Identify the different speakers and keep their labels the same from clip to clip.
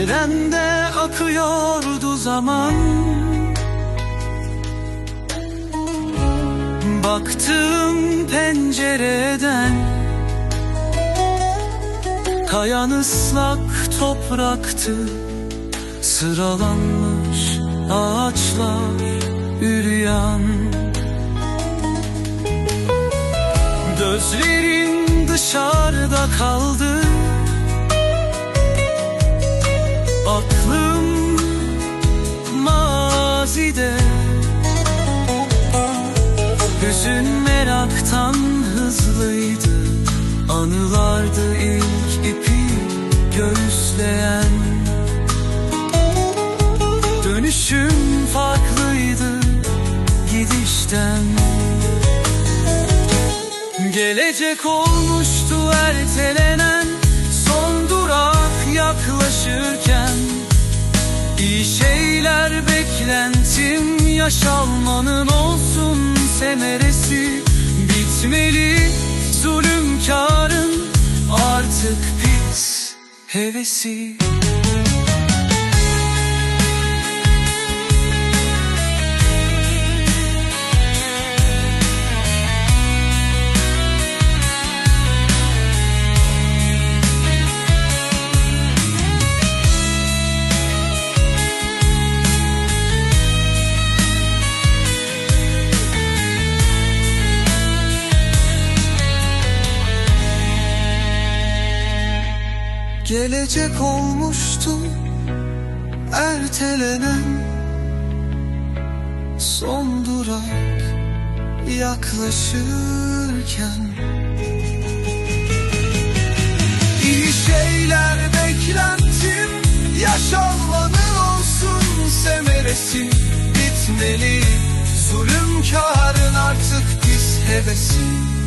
Speaker 1: Trende akıyordu zaman. Baktım pencereden. Kayan ıslak topraktı. Sıralanmış ağaçlar üryan. Gözlerin dışarıda kaldı meraktan hızlıydı. Anılardı ilk ipi göğüsleyen Dönüşüm farklıydı gidişten. Gelecek olmuştu ertelenen Son durak yaklaşırken. İyi şeyler beklentim Yaşalmanın olsun semeresi Bitmeli zulümkarın Artık pis hevesi Gelecek olmuştu ertelenen son durak yaklaşırken. İyi şeyler beklentim yaşanmanın olsun semeresi. Bitmeli zulümkarın artık pis hevesi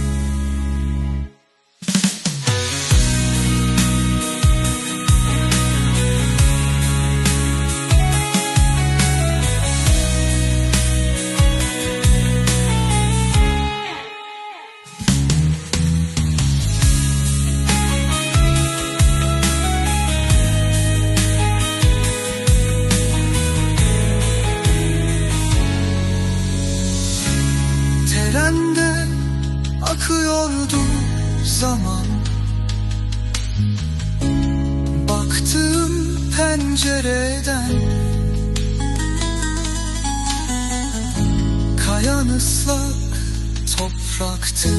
Speaker 1: Trende akıyordu zaman. Baktım pencereden. Kayan ıslak topraktı